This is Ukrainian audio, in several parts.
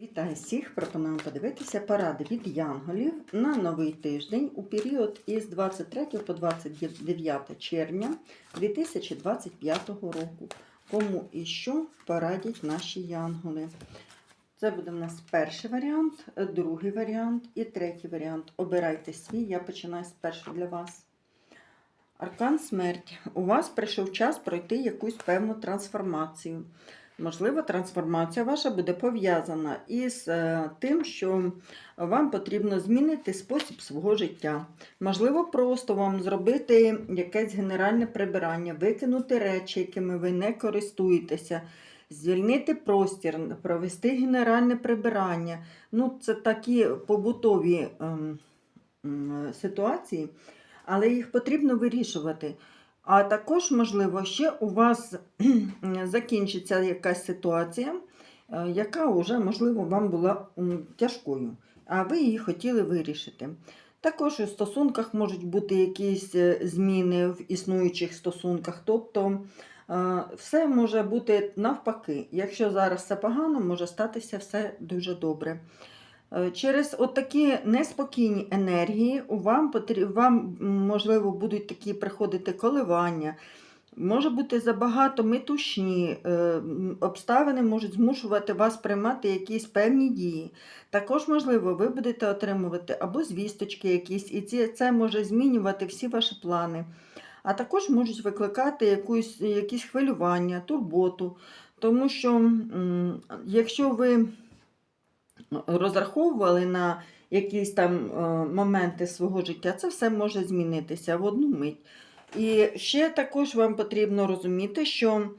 Вітаю всіх! Пропоную подивитися поради від янголів на новий тиждень у період із 23 по 29 червня 2025 року. Кому і що порадять наші янголи. Це буде в нас перший варіант, другий варіант і третій варіант. Обирайте свій, я починаю з першого для вас. Аркан смерть. У вас прийшов час пройти якусь певну трансформацію. Можливо, трансформація ваша буде пов'язана із е, тим, що вам потрібно змінити спосіб свого життя. Можливо, просто вам зробити якесь генеральне прибирання, викинути речі, якими ви не користуєтеся, звільнити простір, провести генеральне прибирання. Ну, це такі побутові ем, м, ситуації, але їх потрібно вирішувати. А також, можливо, ще у вас закінчиться якась ситуація, е, яка вже, можливо, вам була тяжкою, а ви її хотіли вирішити. Також у стосунках можуть бути якісь е, зміни в існуючих стосунках. Тобто е, все може бути навпаки. Якщо зараз все погано, може статися все дуже добре. Е, Через отакі неспокійні енергії вам, вам можливо, будуть такі приходити коливання, може бути забагато метушні, е, обставини можуть змушувати вас приймати якісь певні дії. Також, можливо, ви будете отримувати або звісточки якісь, і це може змінювати всі ваші плани. А також можуть викликати якусь, якісь хвилювання, турботу. Тому що, якщо ви розраховували на якісь там е, моменти свого життя, це все може змінитися в одну мить. І ще також вам потрібно розуміти, що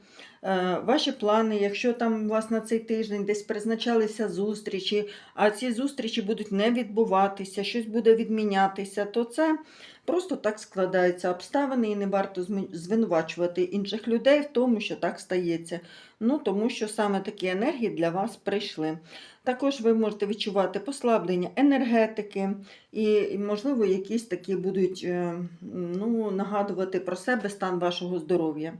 ваші плани, якщо там у вас на цей тиждень десь призначалися зустрічі, а ці зустрічі будуть не відбуватися, щось буде відмінятися, то це просто так складаються обставини, і не варто звинувачувати інших людей в тому, що так стається. Ну, тому що саме такі енергії для вас прийшли. Також ви можете відчувати послаблення енергетики, і, і, можливо, якісь такі будуть е, ну, нагадувати про себе стан вашого здоров'я.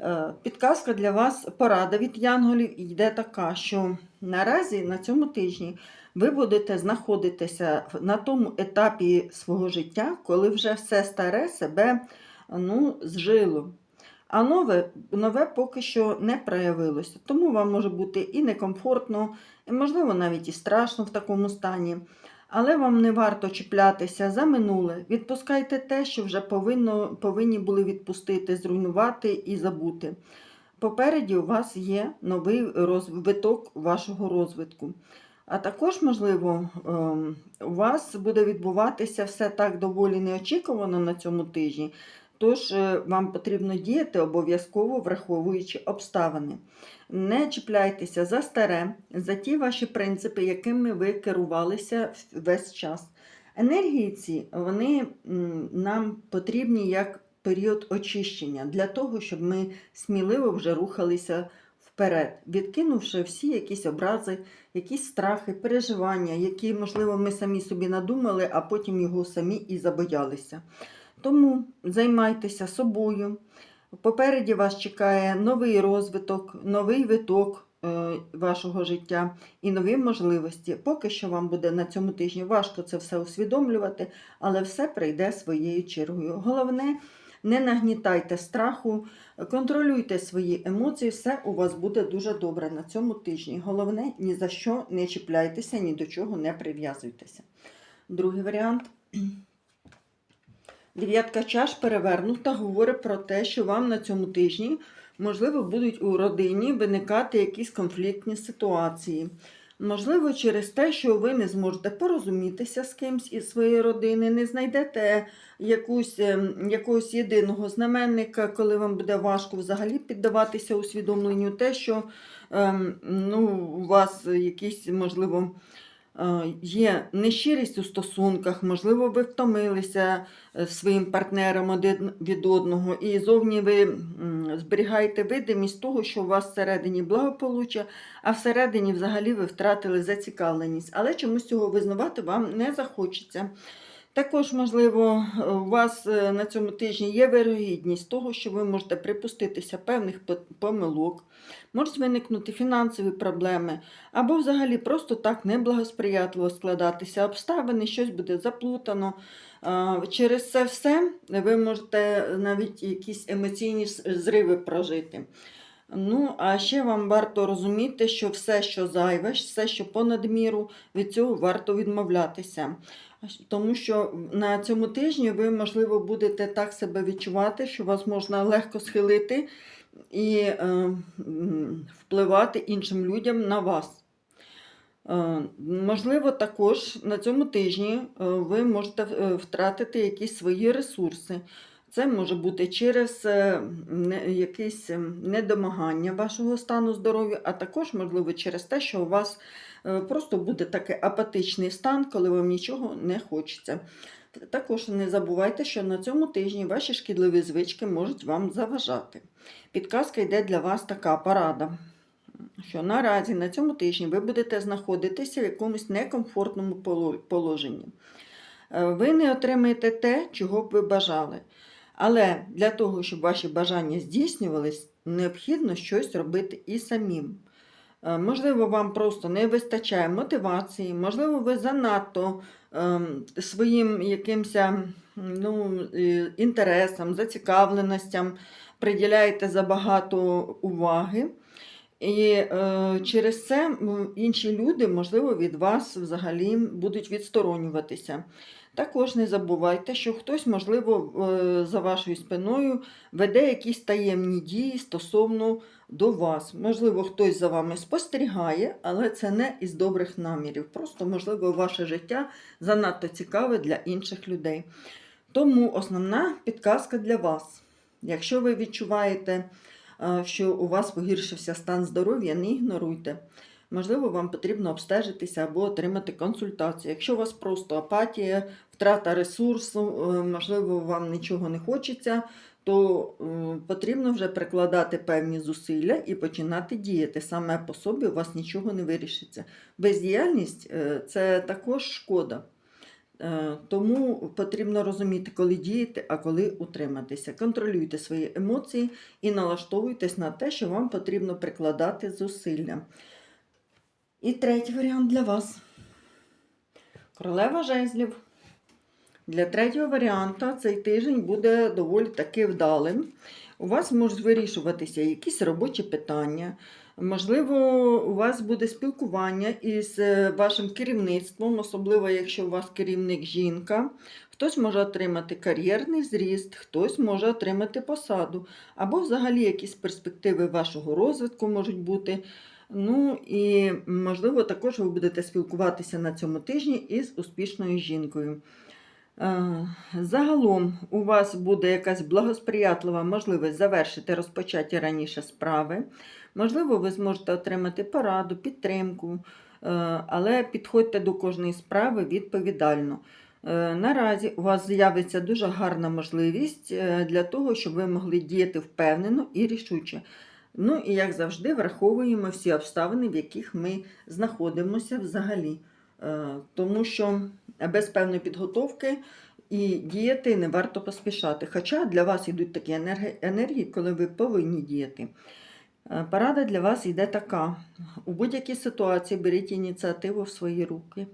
Е, Підказка для вас, порада від янголів йде така, що наразі на цьому тижні ви будете знаходитися на тому етапі свого життя, коли вже все старе себе ну, зжило. А нове, нове поки що не проявилося. Тому вам може бути і некомфортно, і, можливо, навіть і страшно в такому стані. Але вам не варто чіплятися за минуле. Відпускайте те, що вже повинно, повинні були відпустити, зруйнувати і забути. Попереді у вас є новий розвиток вашого розвитку. А також, можливо, ем, у вас буде відбуватися все так доволі неочікувано на цьому тижні. Тож е, вам потрібно діяти обов'язково враховуючи обставини. Не чіпляйтеся за старе, за ті ваші принципи, якими ви керувалися весь час. Енергії ці вони нам потрібні як період очищення для того, щоб ми сміливо вже рухалися вперед, відкинувши всі якісь образи, якісь страхи, переживання, які, можливо, ми самі собі надумали, а потім його самі і забоялися. Тому займайтеся собою. Попереді вас чекає новий розвиток, новий виток е, вашого життя і нові можливості. Поки що вам буде на цьому тижні важко це все усвідомлювати, але все прийде своєю чергою. Головне, не нагнітайте страху, контролюйте свої емоції, все у вас буде дуже добре на цьому тижні. Головне, ні за що не чіпляйтеся, ні до чого не прив'язуйтеся. Другий варіант. Дев'ятка чаш перевернута говорить про те, що вам на цьому тижні, можливо, будуть у родині виникати якісь конфліктні ситуації. Можливо, через те, що ви не зможете порозумітися з кимсь із своєї родини, не знайдете якусь, ем, якогось єдиного знаменника, коли вам буде важко взагалі піддаватися усвідомленню те, що ем, ну, у вас якісь, можливо, є нещирість у стосунках, можливо, ви втомилися е, своїм партнером один від одного, і зовні ви зберігаєте видимість того, що у вас всередині благополуччя, а всередині взагалі ви втратили зацікавленість. Але чомусь цього визнавати вам не захочеться. Також, можливо, у вас е, на цьому тижні є вирогідність того, що ви можете припуститися певних помилок, можуть виникнути фінансові проблеми, або взагалі просто так неблагосприятливо складатися обставини, щось буде заплутано. Через це все ви можете навіть якісь емоційні зриви прожити. Ну, а ще вам варто розуміти, що все, що зайве, все, що понад міру, від цього варто відмовлятися. Тому що на цьому тижні ви, можливо, будете так себе відчувати, що вас можна легко схилити і е, впливати іншим людям на вас. Е, Можливо, також на цьому тижні е, ви можете е, втратити якісь свої ресурси. Це може бути через е, якесь е, недомагання вашого стану здоров'я, а також, можливо, через те, що у вас е, просто буде такий апатичний стан, коли вам нічого не хочеться. Також не забувайте, що на цьому тижні ваші шкідливі звички можуть вам заважати. Підказка йде для вас така порада що наразі на цьому тижні ви будете знаходитися в якомусь некомфортному положенні. Е, Ви не отримаєте те, чого б ви бажали. Але для того, щоб ваші бажання здійснювались, необхідно щось робити і самим. Е, Можливо, вам просто не вистачає мотивації, можливо, ви занадто ем, своїм якимось ну, інтересам, зацікавленостям приділяєте забагато уваги. І е, через це інші люди, можливо, від вас взагалі будуть відсторонюватися. Також не забувайте, що хтось, можливо, е, за вашою спиною веде якісь таємні дії стосовно до вас. Можливо, хтось за вами спостерігає, але це не із добрих намірів. Просто, можливо, ваше життя занадто цікаве для інших людей. Тому основна підказка для вас. Якщо ви відчуваєте, е, що у вас погіршився стан здоров'я, не ігноруйте. Можливо, вам потрібно обстежитися або отримати консультацію. Якщо у вас просто апатія, втрата ресурсу, е, можливо, вам нічого не хочеться, то е, потрібно вже прикладати певні зусилля і починати діяти. Саме по собі у вас нічого не вирішиться. Бездіяльність е, це також шкода. Тому потрібно розуміти, коли діяти, а коли утриматися. Контролюйте свої емоції і налаштовуйтесь на те, що вам потрібно прикладати зусилля. І третій варіант для вас. Королева жезлів. Для третього варіанта цей тиждень буде доволі таки вдалим. У вас можуть вирішуватися якісь робочі питання. Можливо, у вас буде спілкування із е, вашим керівництвом, особливо якщо у вас керівник жінка. Хтось може отримати кар'єрний зріст, хтось може отримати посаду, або взагалі якісь перспективи вашого розвитку можуть бути. Ну і можливо, також ви будете спілкуватися на цьому тижні із успішною жінкою. Е, Загалом у вас буде якась благосприятлива можливість завершити розпочаті раніше справи. Можливо, ви зможете отримати пораду, підтримку, е, але підходьте до кожної справи відповідально. Е, Наразі у вас з'явиться дуже гарна можливість для того, щоб ви могли діяти впевнено і рішуче. Ну і як завжди, враховуємо всі обставини, в яких ми знаходимося взагалі. Е, Тому що без певної підготовки і діяти не варто поспішати. Хоча для вас йдуть такі енергії, коли ви повинні діяти. Е, Порада для вас йде така: у будь-якій ситуації беріть ініціативу в свої руки.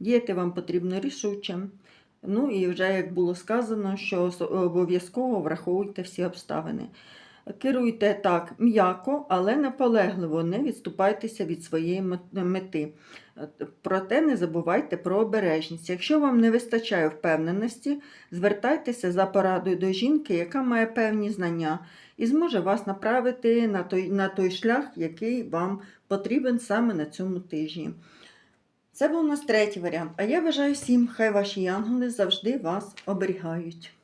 Діяти вам потрібно рішуче. Ну і вже як було сказано, що обов'язково враховуйте всі обставини. Керуйте так м'яко, але наполегливо, не відступайтеся від своєї мети. Проте не забувайте про обережність. Якщо вам не вистачає впевненості, звертайтеся за порадою до жінки, яка має певні знання, і зможе вас направити на той, на той шлях, який вам потрібен саме на цьому тижні. Це був у нас третій варіант. А я бажаю всім, хай ваші янголи завжди вас оберігають.